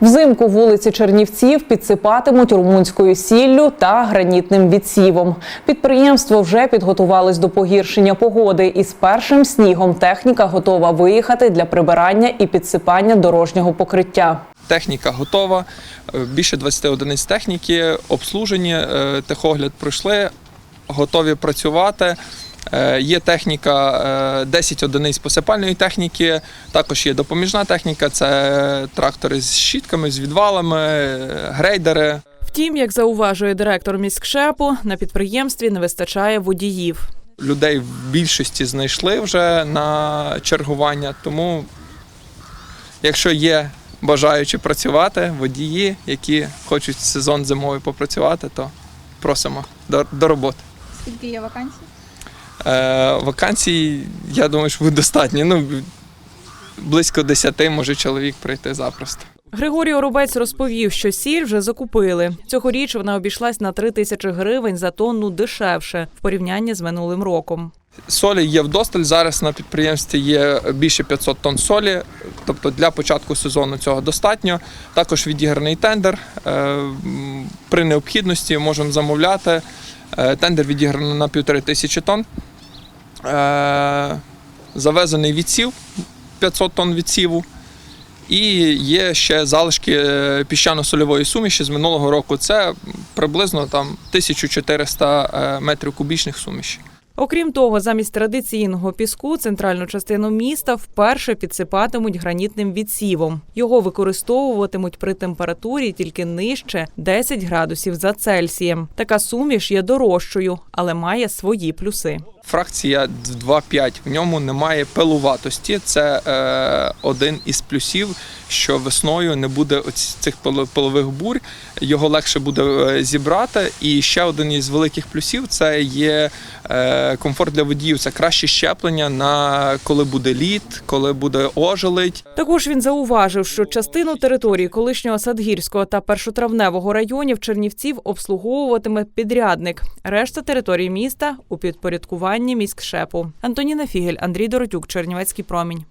Взимку вулиці Чернівців підсипатимуть румунською сіллю та гранітним відсівом. Підприємство вже підготувалось до погіршення погоди, і з першим снігом техніка готова виїхати для прибирання і підсипання дорожнього покриття. Техніка готова, е, більше 20 одиниць техніки, обслужені, е, техогляд пройшли, готові працювати. Е, Є техніка, е, 10 одиниць посипальної техніки, також є допоміжна техніка, це трактори з щітками, з відвалами, е, грейдери. Втім, як зауважує директор міськшепу, на підприємстві не вистачає водіїв. Людей в більшості знайшли вже на чергування, тому якщо є бажаючі працювати, водії, які хочуть сезон зимовий попрацювати, то просимо до, до роботи. Скільки є вакансій? Е, вакансій, я думаю, що буде достатньо. Ну, близько 10 може чоловік прийти запросто. Григорій Оробець розповів, що сіль вже закупили. Цьогоріч вона обійшлась на 3 тисячі гривень за тонну дешевше в порівнянні з минулим роком. Солі є вдосталь. Зараз на підприємстві є більше 500 тонн солі. Тобто для початку сезону цього достатньо. Також відіграний тендер. Е, При необхідності можемо замовляти. Е, Тендер відіграно на півтори тисячі тонн. Е, Завезений відсів 500 тонн відсіву. І є ще залишки е, піщано-сольової суміші з минулого року. Це приблизно там 1400 е, метрів кубічних суміші. Окрім того, замість традиційного піску центральну частину міста вперше підсипатимуть гранітним відсівом. Його використовуватимуть при температурі тільки нижче 10 градусів за Цельсієм. Така суміш є дорожчою, але має свої плюси. Фракція 2.5, в ньому немає пилуватості. Це е, один із плюсів, що весною не буде цих пилових бурь, його легше буде е, зібрати. І ще один із великих плюсів це є е, комфорт для водіїв. Це краще щеплення на коли буде лід, коли буде ожеледь. Також він зауважив, що частину території колишнього Садгірського та першотравневого районів Чернівців обслуговуватиме підрядник. Решта території міста у підпорядкуванні міськшепу. Антоніна Фігель, Андрій Доротюк, Чернівецький промінь.